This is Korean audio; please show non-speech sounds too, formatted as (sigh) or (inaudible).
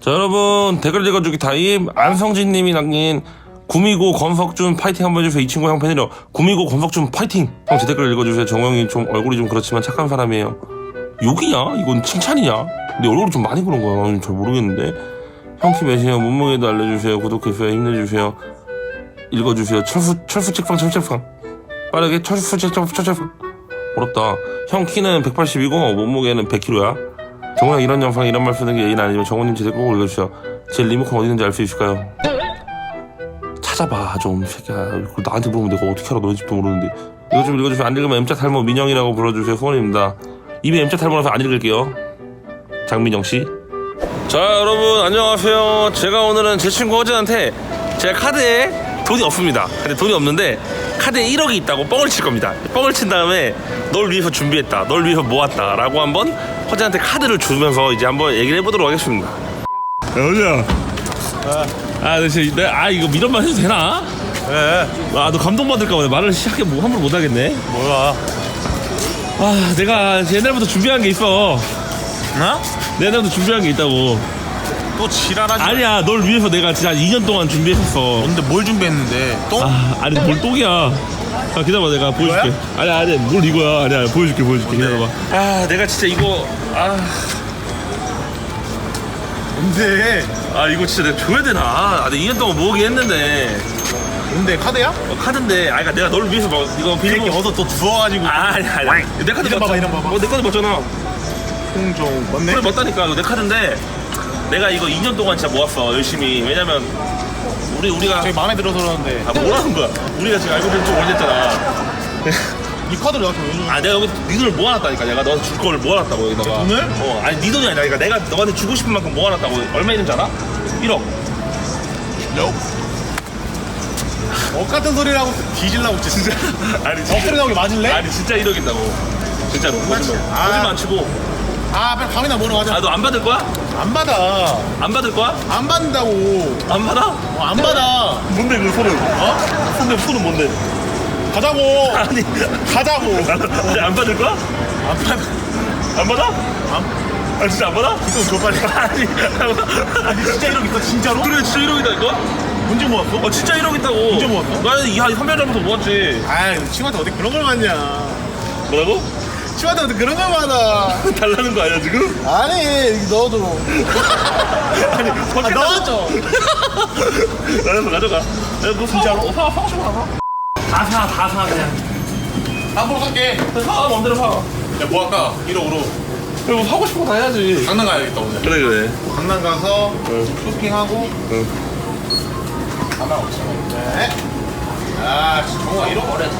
자 여러분 댓글 읽어주기 타임. 안성진님이 남긴 구미고 권석준 파이팅 한번 해주세요. 이 친구 형 팬이려 구미고 권석준 파이팅! 형 제 댓글 읽어주세요. 정형이 좀 얼굴이 좀 그렇지만 착한 사람이에요. 욕이냐? 이건 칭찬이냐? 근데 얼굴이 좀 많이 그런 거야. 잘 모르겠는데. 형키 몇이에요? 몸무게도 알려주세요. 구독해주세요. 힘내주세요. 읽어주세요. 철수 철수 책방 철수 책방 빠르게 철수 책방 철수 책방 어렵다. 형 키는 180이고 몸무게는 100kg야 정말 이런 영상 이런 말 쓰는 게 예의는 아니지만 정원님 제 댓글 꼭 읽어주세요. 제 리모컨 어디 있는지 알 수 있을까요? 찾아봐 좀 새끼야. 그걸 나한테 물으면 내가 어떻게 알아? 너네 집도 모르는데. 이거 좀 읽어주세요. 안 읽으면 M자 탈모 민영이라고 불러주세요 후원입니다. 입에 M자 탈모라서 안 읽을게요. 장민영 씨. 자 여러분 안녕하세요. 제가 오늘은 제 친구 허진한테 제가 카드에 돈이 없습니다. 근데 돈이 없는데 카드에 1억이 있다고 뻥을 칠 겁니다. 뻥을 친 다음에 널 위해서 준비했다. 널 위해서 모았다. 라고 한번 허진한테 카드를 주면서 이제 한번 얘기를 해보도록 하겠습니다 여자 아, 나 진짜, 내가, 아, 이거 이런 말 해도 되나? 왜? 아, 너 감동 받을까 봐 말을 시작해, 뭐, 함부로 못 하겠네. 뭐야? 아, 내가 옛날부터 준비한 게 있어. 나? 내 옛날부터 준비한 게 있다고. 또 지랄하지 아니야, 널 위해서 내가 진짜 2년 동안 준비했었어. 뭔데 뭘 준비했는데? 똥? 아, 아니, 뭘 똥이야. 아, 기다려봐, 내가 보여줄게. 이거야? 아니, 아니, 뭘 이거야. 아니야, 보여줄게, 보여줄게. 뭔데? 기다려봐. 아, 내가 진짜 이거, 아, 뭔데? 아, 이거 진짜 내가 줘야 되나? 아, 내가 2년 동안 모으긴 했는데. 뭔데? 카드야? 어, 카드인데, 아, 그니까 내가 널 위해서 막, 이거 이렇게 빌리고. 어서 또 주워가지고 아니 아니 내 카드 이름 봐봐. 이름 봐봐. 어, 내 카드 맞잖아 홍종 맞네? 그래 맞다니까 이거 내 카드인데 내가 이거 2년 동안 진짜 모았어 열심히 왜냐면 우리 우리가 되게 마음에 들어서 그러는데. 아 뭐라는 거야? 우리가 지금 알고 지좀 오래됐잖아. 이 카드를 나한테 왜 줘? 아 내가 여기 네 돈을 모아놨다니까. 내가 너한테 줄 거를 모아놨다고 여기다가. 돈을? 어 아니 네 돈이 아니라 그러니까 내가 너한테 주고 싶은 만큼 모아놨다고. 얼마 있는지 알아? 1억. 어 같은 소리라고 뒤질라고 진짜? (laughs) 아니 엎드려 나오게 맞을래? 아니 진짜 1억 있다고. 진짜로. 거짓말. 아. 거짓말 안 치고 아 빨리 밥이나 먹으러 가자 아 너 안 받을 거야? 안 받아 안 받을 거야? 안 받는다고 안 받아? 어, 안 받아 뭔데 그 손은? 어? 손은 손은 뭔데? 가자고 아니 가자고 (laughs) 아니, 안 받을 거야? 안 받아 안 받아? 안아 진짜 안 받아? 이거 줘 빨리 (laughs) 아니 아니 진짜 이러고 있어 진짜로? 그래 진짜 1억 있다 이거? 언제 모았어? 어 진짜 1억 있다고 언제 모았어? 나는 이한 3년 전부터 모았지 아이 친구한테 어디 그런 걸 받냐 뭐라고? 친구한테 어디 그런 걸 받아. (laughs) 달라는 거 아니야 지금? 아니 넣어줘. (laughs) 아니 아, 넣어줘. (laughs) 나는 가져가. 야, 너 진짜로? 사, 사고 싶어 사 다사 다 사 그냥. 앞으로 갈게. 사 맘대로 사. 야 뭐 할까? 1억으로 그리고 사고 싶은 거 다 해야지. 강남 가야겠다 오늘. 그래 그래. 강남 가서 응. 쇼핑하고. 응. 4만 5천 원 네. 아 진짜 정우가 1억 원래